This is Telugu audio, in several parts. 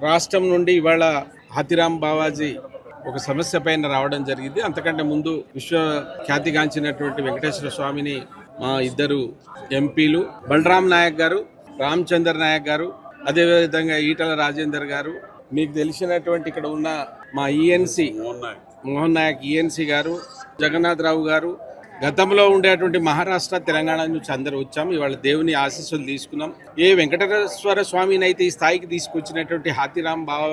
రాష్ట్రం నుండి ఇవాళ హాతిరామ్ బావాజీ ఒక సమస్య పైన రావడం జరిగింది. అంతకంటే ముందు విశ్వ ఖ్యాతిగాంచినటువంటి వెంకటేశ్వర స్వామిని మా ఇద్దరు ఎంపీలు బలరాం నాయక్ గారు రామచందర్ నాయక్ గారు అదేవిధంగా ఈటల రాజేందర్ గారు మీకు తెలిసినటువంటి ఇక్కడ ఉన్న మా ఈఎన్సి మోహన్ నాయక్. ఈఎన్సి గారు జగన్నాథ్ రావు గారు గతంలో ఉండేటువంటి మహారాష్ట్ర తెలంగాణ నుంచి అందరూ వచ్చాం ఇవాళ దేవుని ఆశీస్సులు తీసుకున్నాం. ఏ వెంకటేశ్వర స్వామిని అయితే ఈ స్థాయికి తీసుకొచ్చినటువంటి హాతిరామ్ బావ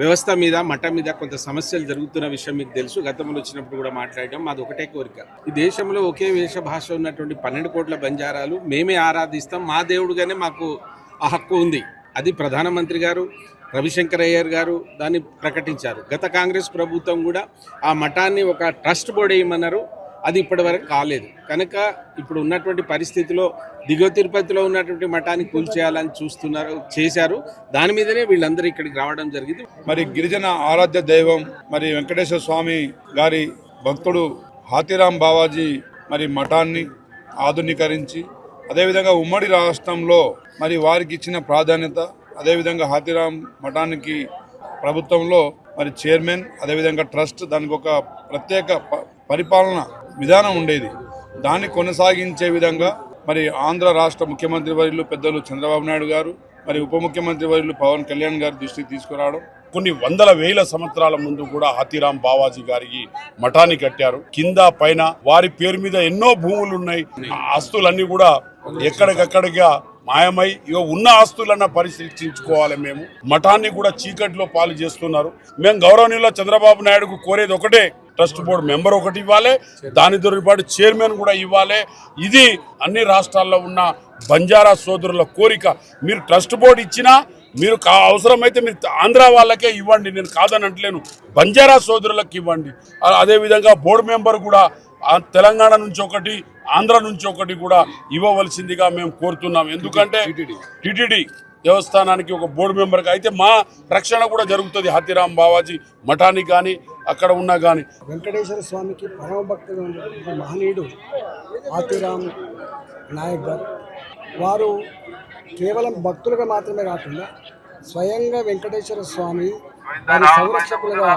వ్యవస్థ మీద మఠం మీద కొంత సమస్యలు జరుగుతున్న విషయం మీకు తెలుసు. గతంలో వచ్చినప్పుడు కూడా మాట్లాడడం మాది ఒకటే కోరిక. ఈ దేశంలో ఒకే వేష భాష ఉన్నటువంటి పన్నెండు కోట్ల బంజారాలు మేమే ఆరాధిస్తాం. మా దేవుడుగానే మాకు ఆ హక్కు ఉంది. అది ప్రధానమంత్రి గారు రవిశంకర్ అయ్యర్ గారు దాన్ని ప్రకటించారు. గత కాంగ్రెస్ ప్రభుత్వం కూడా ఆ మఠాన్ని ఒక ట్రస్ట్ బోర్డు వేయమన్నారు అది ఇప్పటివరకు కాలేదు. కనుక ఇప్పుడు ఉన్నటువంటి పరిస్థితిలో దిగువ తిరుపతిలో ఉన్నటువంటి మఠాన్ని కూల్చేయాలని చూస్తున్నారు చేశారు. దాని మీదనే వీళ్ళందరూ ఇక్కడికి రావడం జరిగింది. మరి గిరిజన ఆరాధ్య దైవం మరి వెంకటేశ్వర స్వామి గారి భక్తుడు హాతిరామ్ బావాజీ మరి మఠాన్ని ఆధునీకరించి అదేవిధంగా ఉమ్మడి రాష్ట్రంలో మరి వారికి ఇచ్చిన ప్రాధాన్యత అదేవిధంగా హాతిరామ్ మఠానికి ప్రభుత్వంలో మరి చైర్మన్ అదేవిధంగా ట్రస్ట్ దానికి ఒక ప్రత్యేక ప- పరిపాలన విధానం ఉండేది. దాన్ని కొనసాగించే విధంగా మరి ఆంధ్ర రాష్ట్ర ముఖ్యమంత్రి వర్యులు పెద్దలు చంద్రబాబు నాయుడు గారు మరి ఉప ముఖ్యమంత్రి వర్యులు పవన్ కళ్యాణ్ గారి దృష్టికి తీసుకురావడం. కొన్ని వందల వేల సంవత్సరాల ముందు కూడా హాతీరాం బావాజీ గారికి మఠాన్ని కట్టారు. కింద పైన వారి పేరు మీద ఎన్నో భూములు ఉన్నాయి. ఆస్తులన్నీ కూడా ఎక్కడికక్కడిగా మాయమై ఇక ఉన్న ఆస్తులన్న పరిశీలించుకోవాలి మేము. మఠాన్ని కూడా చీకటిలో పాలు చేస్తున్నారు. మేము గౌరవనీయుల చంద్రబాబు నాయుడుకు కోరేది ఒకటే ట్రస్ట్ బోర్డు మెంబర్ ఒకటి ఇవ్వాలి. దానితో పాటు చైర్మన్ కూడా ఇవ్వాలి. ఇది అన్ని రాష్ట్రాల్లో ఉన్న బంజారా సోదరుల కోరిక. మీరు ట్రస్ట్ బోర్డు ఇచ్చినా మీరు కా అవసరమైతే మీరు ఆంధ్ర వాళ్ళకే ఇవ్వండి. నేను కాదని అంటలేను. బంజారా సోదరులకు ఇవ్వండి. అదేవిధంగా బోర్డు మెంబర్ కూడా తెలంగాణ నుంచి ఒకటి ఆంధ్ర నుంచి ఒకటి కూడా ఇవ్వవలసిందిగా మేము కోరుతున్నాం. ఎందుకంటే టిటిడి. దేవస్థానానికి ఒక బోర్డు మెంబర్గా అయితే మా రక్షణ కూడా జరుగుతుంది. హతిరాం బావాజీ మఠానికి కానీ అక్కడ ఉన్నా కానీ వెంకటేశ్వర స్వామికి పరమ భక్తుడు మహనీయుడు ఆతిరామ్ నాయక్ గారు. వారు కేవలం భక్తులుగా మాత్రమే కాకుండా స్వయంగా వెంకటేశ్వర స్వామి వారి సంరక్షకులుగా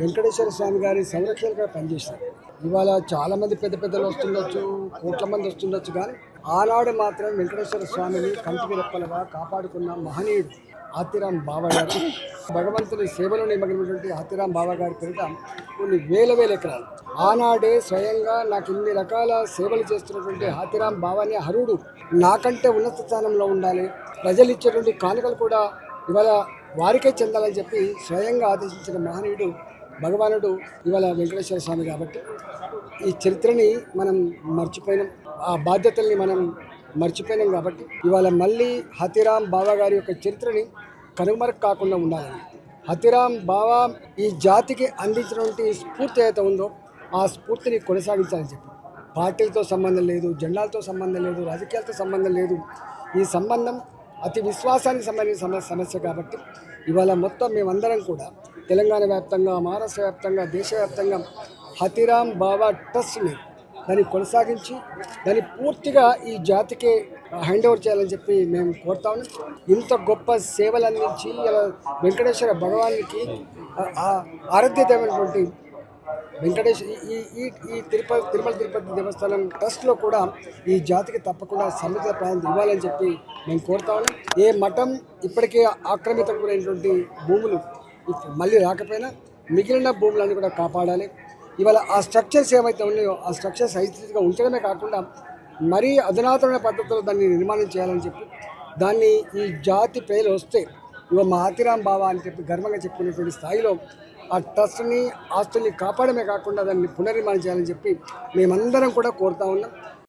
వెంకటేశ్వర స్వామి గారి సంరక్షకులుగా పనిచేశారు. ఇవాళ చాలా మంది పెద్ద పెద్దలు వస్తుండొచ్చు కోట్ల మంది వస్తుండొచ్చు కానీ ఆనాడు మాత్రం వెంకటేశ్వర స్వామిని కంటికి రెప్పలుగా కాపాడుకున్న మహనీయుడు ఆతిరామ్ బాబా గారు. భగవంతుని సేవలో నిమగ్నమైనటువంటి ఆతిరామ్ బాబా గారి పేరిట కొన్ని వేల వేల ఎకరాలు. ఆనాడే స్వయంగా నాకు ఇన్ని రకాల సేవలు చేస్తున్నటువంటి ఆతిరామ్ బాబాని హరుడు. నాకంటే ఉన్నత స్థానంలో ఉండాలి. ప్రజలు ఇచ్చేటువంటి కానుకలు కూడా ఇవాళ వారికే చెందాలని చెప్పి స్వయంగా ఆదేశించిన మహనీయుడు భగవానుడు ఇవాళ వెంకటేశ్వర స్వామి కాబట్టి ఈ చరిత్రని మనం మర్చిపోయినాం. ఆ బాధ్యతల్ని మనం మర్చిపోయినాం కాబట్టి ఇవాళ మళ్ళీ హతిరామ్ బావా గారి యొక్క చరిత్రని కనుమరకు కాకుండా ఉండాలని. హతిరామ్ బావా ఈ జాతికి అందించినటువంటి స్ఫూర్తి ఏదైతే ఉందో ఆ స్ఫూర్తిని కొనసాగించాలని చెప్పి. పార్టీలతో సంబంధం లేదు జెండాలతో సంబంధం లేదు రాజకీయాలతో సంబంధం లేదు. ఈ సంబంధం అతి విశ్వాసానికి సంబంధించిన సమ సమస్య కాబట్టి ఇవాళ మొత్తం మేమందరం కూడా తెలంగాణ వ్యాప్తంగా మహారాష్ట్ర వ్యాప్తంగా దేశవ్యాప్తంగా హతిరామ్ బాబా ట్రస్ట్ని దాన్ని కొనసాగించి దాన్ని పూర్తిగా ఈ జాతికి హ్యాండ్ ఓవర్ చేయాలని చెప్పి మేము కోరుతా ఉన్నాం. ఇంత గొప్ప సేవలు అందించి ఇలా వెంకటేశ్వర భగవానికి ఆరాధ్యతమైనటువంటి వెంకటేష్ ఈ- ఈ ఈ తిరుపతి తిరుమల తిరుపతి దేవస్థానం ట్రస్ట్లో కూడా ఈ జాతికి తప్పకుండా సముద్ర ప్రాంతం ఇవ్వాలని చెప్పి మేము కోరుతా ఉన్నాం. ఏ మఠం ఇప్పటికే ఆక్రమితం గురైనటువంటి భూములు మళ్ళీ రాకపోయినా మిగిలిన భూములన్నీ కూడా కాపాడాలి. ఇవాళ ఆ స్ట్రక్చర్స్ ఏవైతే ఉన్నాయో ఆ స్ట్రక్చర్స్ హైస్థితిగా ఉంచడమే కాకుండా మరీ అధునాతనమైన పద్ధతిలో దాన్ని నిర్మాణం చేయాలని చెప్పి దాన్ని ఈ జాతి పేరు వస్తే ఇవ మా ఆతిరాం బాబా అని చెప్పి గర్వంగా చెప్పుకునేటువంటి స్థాయిలో ఆ ట్రస్ట్ని ఆస్తుల్ని కాపాడమే కాకుండా దాన్ని పునర్నిర్మాణం చేయాలని చెప్పి మేమందరం కూడా కోరుతా ఉన్నాం.